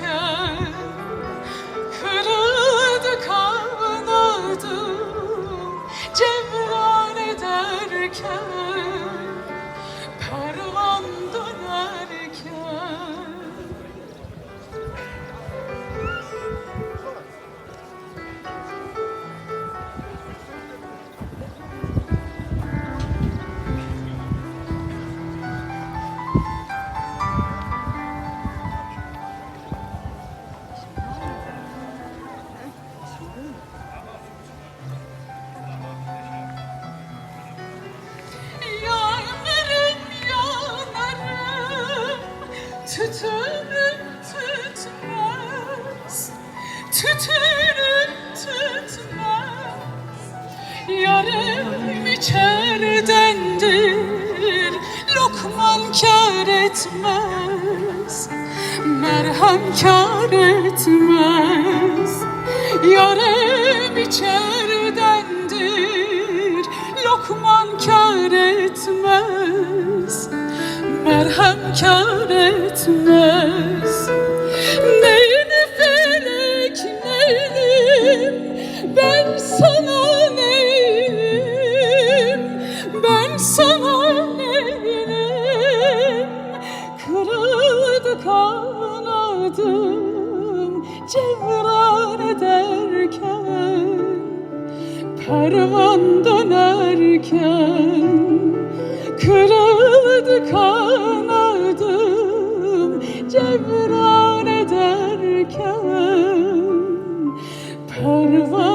dönerken Kırıldı Cevran ederken Karvan dönerken Yanarım yanarım. Tütünüm tütmez. Yarım içerdendir Lokman kâr etmez. Merhem kâr etmez içerdendir. Lokman kâr etmez Merhem kâr etmez. Neyini felek neylim Ben sana neylim Ben sana neylim Kırıldı kanadım Cevran Pervan dönerken Kırıldı kanadım Cevran ederken Pervan